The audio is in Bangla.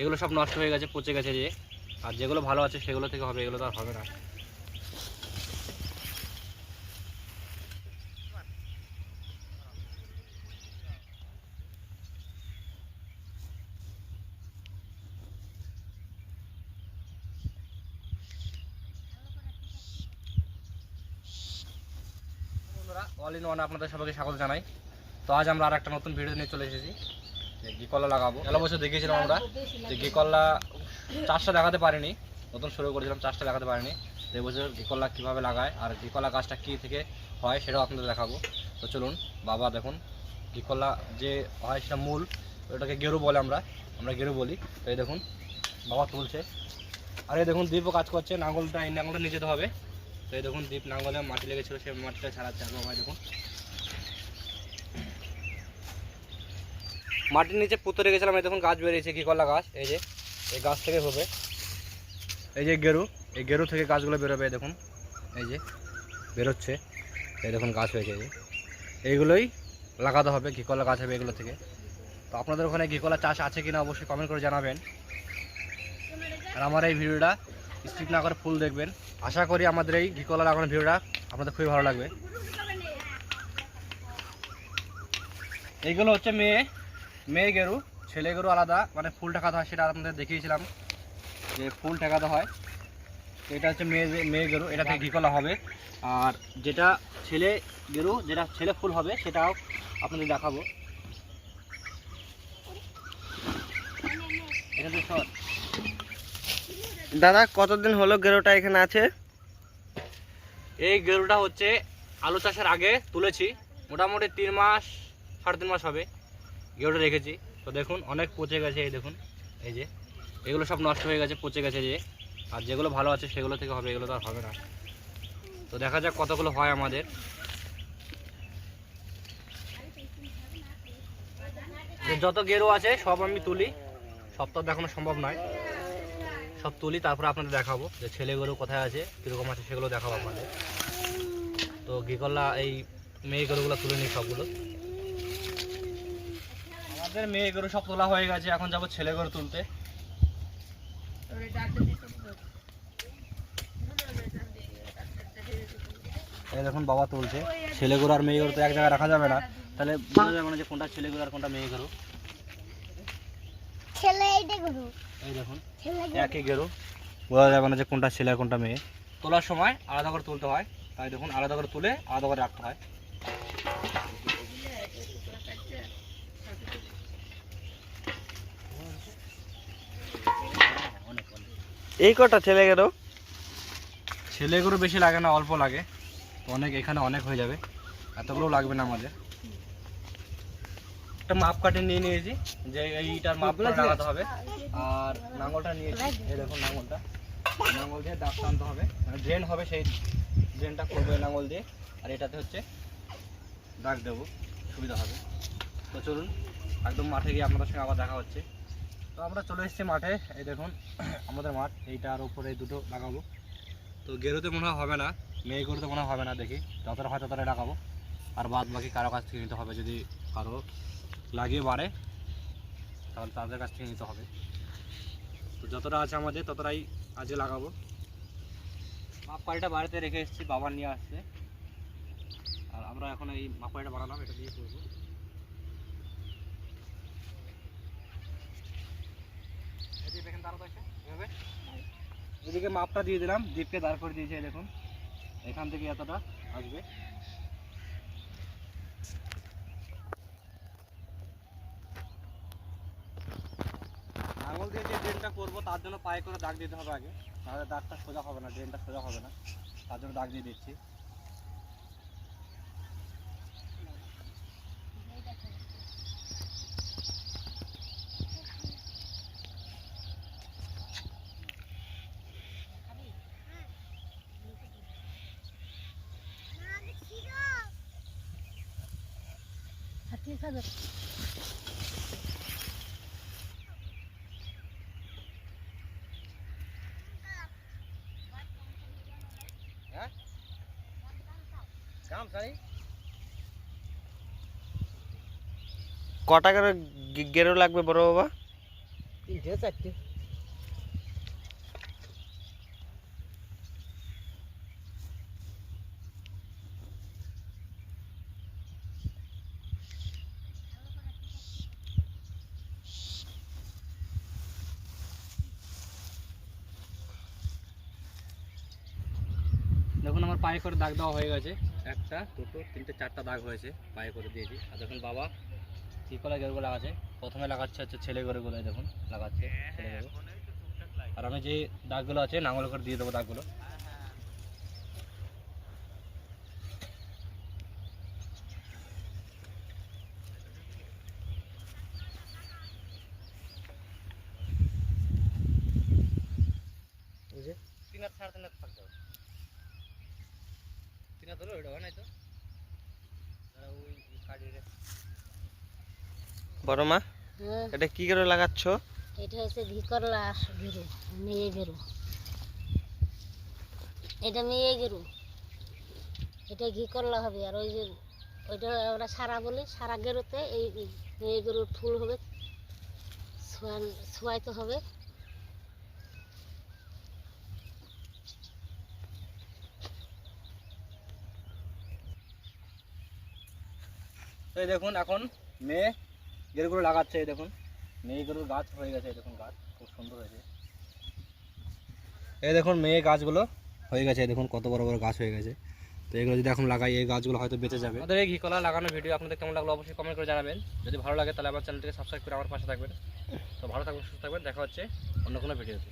এগুলো সব নষ্ট হয়ে গেছে, পচে গেছে যে। আর যেগুলো ভালো আছে সেগুলো থেকে হবে, এগুলো তো আর হবে না। অল ইন ওয়ান আপনাদের সবাইকে স্বাগত জানাই। তো আজ আমরা আর একটা নতুন ভিডিও নিয়ে চলে এসেছি। যে গিকল্লা লাগাবো। গেল বছর দেখিয়েছিলাম আমরা যে গিকল্লা চাষটা দেখাতে পারিনি। নতুন শুরু করেছিলাম, চাষটা দেখাতে পারিনি। তো এবছর গিকল্লা কীভাবে লাগায় আর গিকল্লা গাছটা কী থেকে হয় সেটাও আপনাদের দেখাবো। তো চলুন, বাবা দেখুন গিকল্লা যে হয় সেটা মূল, ওটাকে গেরু বলে আমরা আমরা গেরু বলি। তো এই দেখুন, বাবা তুলছে। আর এই দেখুন, দীপও কাজ করছে, নাঙ্গলটা, এই নাঙ্গলটা নিয়ে যেতে হবে। তো এই দেখুন, দীপ নাঙ্গলে মাটি লেগেছিলো সেই মাটিটা ছাড়াচ্ছে। বাবা দেখুন মাটির নিচে পুঁতে রেখেছিলাম, এই দেখুন গাছ বেরিয়েছে, কি কলা গাছ? এই যে, এই গাছ থেকে হবে। এই যে গেরু, এই গেরু থেকে গাছগুলো বেরোবে দেখুন। এই যে, বেরোচ্ছে। এই দেখুন গাছ হয়েছে, এই যে। এইগুলোই লাগাতে হবে ঘিকলা গাছ হবে এগুলো থেকে। তো আপনাদের ওখানে ঘিকলা চাষ আছে কিনা অবশ্যই কমেন্ট করে জানাবেন। আর আমার এই ভিডিওটা স্কিপ না করে ফুল দেখবেন। আশা করি আমাদের এই ঘিকলা লাগানোর ভিডিওটা আপনাদের খুবই ভালো লাগবে। এইগুলো হচ্ছে মেয়ে। মেয়ে গেরু ছেলে গেরু আলাদা মানে ফুল ঠেকাতে হয় সেটা আপনাদের দেখিয়েছিলাম যে ফুল ঠেকাতে হয়। এটা হচ্ছে মেয়ে মেয়ে গরু এটা থেকে ঘিকলা হবে। আর যেটা ছেলে গেরু যেটা ছেলে ফুল হবে সেটাও আপনাদের দেখাবো। এটা তো সর। দাদা কতদিন হলো গেরুটা এখানে আছে? এই গরুটা হচ্ছে আলু চাষের আগে তুলেছি। মোটামুটি তিন মাস সাড়ে তিন মাস হবে। গরুটা রেখেছি। তো দেখুন, অনেক পচে গেছে এই দেখুন, এই যে। এগুলো সব নষ্ট হয়ে গেছে, পচে গেছে যে। আর যেগুলো ভালো আছে সেগুলো থেকে হবে, এগুলো তো আর হবে না। তো দেখা যাক কতগুলো হয় আমাদের। যত গেরু আছে, সব আমি তুলি। সব তো দেখানো সম্ভব নয়। সব তুলি, তারপরে আপনাদের দেখাবো যে ছেলে গরু কোথায় আছে, কীরকম আছে সেগুলো দেখাবো আপনাদের। তো গিকল্লা, এই মেয়ে গরুগুলো তুলে নিই সবগুলো। আমাদের মেয়ে গরু সব তোলা হয়ে গেছে এখন যাব ছেলে গরু তুলতে। দেখুন বাবা তুলছে। ছেলে গরু আর মেয়ে গরু তো এক জায়গায় রাখা যাবে না। তাহলে বোঝা যাবে না যে কোনটা ছেলে গরু আর কোনটা মেয়ে গরু। এই দেখুন একই গেরু। বোঝা যাবে না যে কোনটা ছেলে আর কোনটা মেয়ে। তোলার সময় আলাদা করে তুলতে হয়। তাই দেখুন আলাদা করে তুলে আলাদা করে রাখতে হয়। এই কটা ছেলে গেরো ছেলে গরু বেশি লাগে না অল্প লাগে। তো অনেক এখানে অনেক হয়ে যাবে। এতগুলো লাগবে না আমাদের। একটা মাপ কাটে নিয়ে নিয়েছি যে এইটার মাপ করে লাগাতে হবে। আর নাঙ্গলটা নিয়েছি এই দেখুন নাঙ্গলটা নাঙ্গল দিয়ে দাগ টানতে হবে। মানে ড্রেন হবে সেই ড্রেনটা করবে নাঙ্গল দিয়ে। আর এটাতে হচ্ছে দাগ দেবো। সুবিধা হবে। তো চলুন একদম মাঠে গিয়ে আপনাদের সঙ্গে আবার দেখা হচ্ছে। তো আমরা চলে এসেছি মাঠে। এই দেখুন, আমাদের মাঠ। এইটার উপরে দুটো লাগাবো। তো গেরোতে মনে হবে না, মেয়ে গরুতে মনে হবে না, দেখি। যতটা হয় ততটা লাগাবো। আর বাদ বাকি কারও কাছ থেকে নিতে হবে, যদি কারও লাগিয়ে বাড়ে, তাহলে তাদের কাছ থেকে নিতে হবে। তো যতটা আছে আমাদের, ততটাই আজকে লাগাবো। মাপকারিটা বাড়িতে রেখে এসেছি, বাবা নিয়ে আসছে। আর আমরা এখন এই মাপকারিটা বানালাম, এটা দিয়ে করব। এদিকে মাপটা দিয়ে দিলাম, দ্বীপকে দাঁড় করে দিয়েছে দেখুন। এখান থেকে এতটা আসবে। আঙুল দিয়ে যে ড্রেনটা করব, তার জন্য পায়ে করে দাগ দিতে হবে আগে। তাহলে দাগটা সোজা হবে না ড্রেনটা সোজা হবে না। তার জন্য দাগ দিয়ে দিচ্ছি। ঠিক আছে হ্যাঁ কাম সাই কটা করে গে- গেরো লাগবে বড় বাবা তিনটে চারটে দেখুন আমার পায়ে করে দাগ দেওয়া হয়ে গেছে। একটা দুটো তিনটে চারটা দাগ হয়েছে পায়ে করে দিয়েছি। আর দেখুন বাবা কী করে গেরুগুলো লাগাচ্ছে। প্রথমে লাগাচ্ছে হচ্ছে ছেলে গরুগুলো দেখুন লাগাচ্ছে ছেলে গরু আর আমি যে দাগগুলো আছে নাঙল করে দিয়ে দেবো দাগগুলো। তিন হাত সাড়ে তিন থাকতে হবে তিন হাত ওইটা হয় নাই তো। বড় মা হ্যাঁ। এটা কি করে লাগাচ্ছ? এটা হচ্ছে ঘি করলা গেরু মেয়ে গেরু। এটা মেয়ে গেরু। এটা ঘি করলা হবে আর ওই যে ওইটা আমরা সারা বলি সারা গেরুতে এই মেয়ে গরুর ফুল হবে ছোঁয়াইতে হবে। তো এই দেখুন এখন মেয়ে গেরুগুলো লাগাচ্ছে, এই দেখুন। মেয়ে গরুর গাছ হয়ে গেছে, এই দেখুন গাছ, খুব সুন্দর হয়েছে। এই দেখুন মেয়ে গাছগুলো হয়ে গেছে দেখুন কত বড় বড় গাছ হয়ে গেছে। তো এগুলো যদি এখন লাগাই, এই গাছগুলো হয়তো বেঁচে যাবে। আমাদের এই ঘিকলা লাগানো ভিডিও আপনাদের কেমন লাগল অবশ্যই কমেন্ট করে জানাবেন। যদি ভালো লাগে তাহলে আমার চ্যানেলটিকে সাবস্ক্রাইব করে আমার পাশে থাকবেন। তো ভালো থাকবেন, সুস্থ থাকবেন, দেখা হচ্ছে অন্য কোনো ভিডিওতে